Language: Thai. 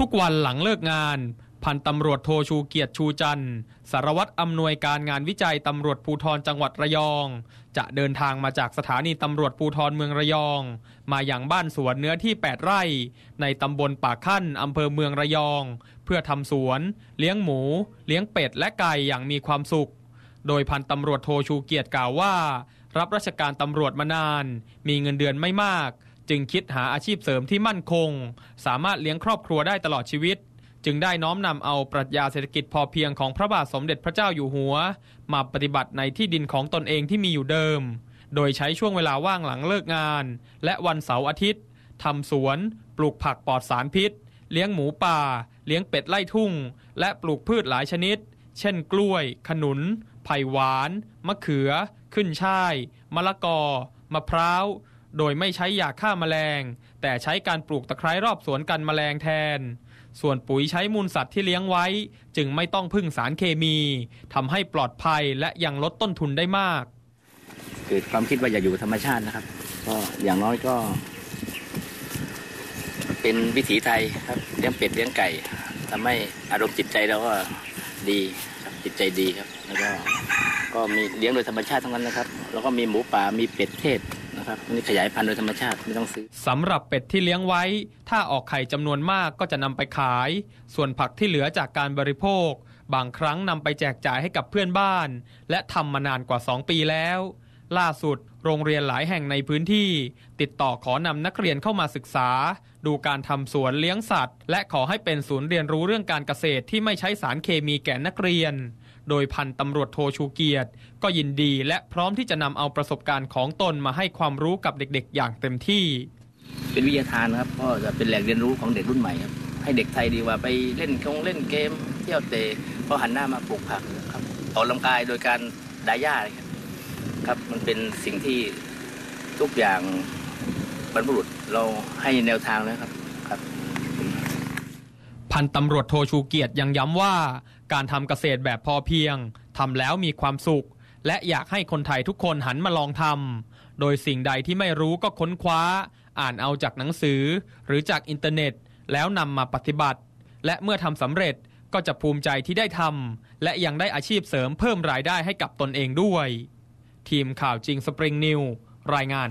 ทุกๆวันหลังเลิกงาน พันตำรวจโทชูเกียรติชูจันทร์สารวัตรอำนวยการงานวิจัยตำรวจภูธรจังหวัดระยอง จะเดินทางมาจากสถานีตำรวจภูธรเมืองระยอง มาอย่างบ้านสวนเนื้อที่ 8 ไร่ ในตำบลปากขั้นอำเภอเมืองระยอง เพื่อทำสวน เลี้ยงหมู เลี้ยงเป็ดและไก่อย่างมีความสุข โดยพันตำรวจโทชูเกียรติกล่าวว่า รับราชการตำรวจมานาน มีเงินเดือนไม่มาก จึงคิดหาอาชีพเสริมที่มั่นคง สามารถเลี้ยงครอบครัวได้ตลอดชีวิต จึงได้น้อมนำเอาปรัชญาเศรษฐกิจพอเพียงของพระบาทสมเด็จพระเจ้าอยู่หัว มาปฏิบัติในที่ดินของตนเองที่มีอยู่เดิม โดยใช้ช่วงเวลาว่างหลังเลิกงาน และวันเสาร์อาทิตย์ทำสวน ปลูกผักปลอดสารพิษ เลี้ยงหมูป่า เลี้ยงเป็ดไล่ทุ่ง และปลูกพืชหลายชนิด เช่น กล้วย ขนุน ไผ่หวาน มะเขือ ขึ้นช่าย มะละกอ มะพร้าว โดยไม่ใช้ยาฆ่าแมลง แต่ใช้การปลูกตะไคร้รอบสวนกันแมลงแทน ส่วนปุ๋ยใช้มูลสัตว์ที่เลี้ยงไว้ จึงไม่ต้องพึ่งสารเคมีทำให้ปลอดภัยและยังลดต้นทุนได้มาก เกิดความคิดว่าอยากอยู่ธรรมชาตินะครับ ก็อย่างน้อยก็ เป็นวิถีไทยครับเลี้ยงเป็ดเลี้ยงไก่ทำให้อารมณ์จิตใจเราก็ดีครับจิตใจดีครับ แล้วก็ก็มีเลี้ยงโดยธรรมชาติทั้งนั้นนะครับ แล้วก็มีหมูป่ามีเป็ดเทศ นะครับนี่ขยายพันธุ์โดยธรรมชาติไม่ต้องซื้อสำหรับเป็ดที่เลี้ยงไว้ ถ้าออกไข่จำนวนมากก็จะนำไปขาย ส่วนผักที่เหลือจากการบริโภค บางครั้งนำไปแจกจ่ายให้กับเพื่อนบ้าน และทำมานานกว่า 2 ปีแล้ว ล่าสุด โรงเรียนหลายแห่งในพื้นที่ ติดต่อขอนำนักเรียนเข้ามาศึกษา ดูการทำสวนเลี้ยงสัตว์ และขอให้เป็นศูนย์เรียนรู้เรื่องการเกษตรที่ไม่ใช้สารเคมีแก่นักเรียน โดยพันตำรวจโทชูเกียรติ ก็ยินดีและพร้อมที่จะนำเอาประสบการณ์ของตนมาให้ความรู้กับเด็กๆ อย่างเต็มที่ เป็นวิทยาทานครับก็จะเป็นแหล่งเรียนรู้ของเด็กรุ่นใหม่ครับให้เด็กไทยดีกว่าไปเล่นคงเล่นเกม เที่ยวเตะก็หันหน้ามาปลูกผักครับออกกำลังกายโดยการดายาครับครับมันเป็นสิ่งที่ทุกอย่างบรรพบุรุษเราให้แนวทางแล้วครับครับ พันตำรวจโทชูเกียรติยังย้ำว่า การทำเกษตรแบบพอเพียงทำแล้วมีความสุข และอยากให้คนไทยทุกคนหันมาลองทำโดยสิ่งใดที่ไม่รู้ก็ค้นคว้า อ่านเอาจากหนังสือ หรือจากอินเทอร์เน็ต แล้วนำมาปฏิบัติ และเมื่อทำสำเร็จก็จะภูมิใจที่ได้ทำและยังได้อาชีพเสริมเพิ่มรายได้ให้กับตนเองด้วย ทีมข่าวจริงสปริงนิวรายงาน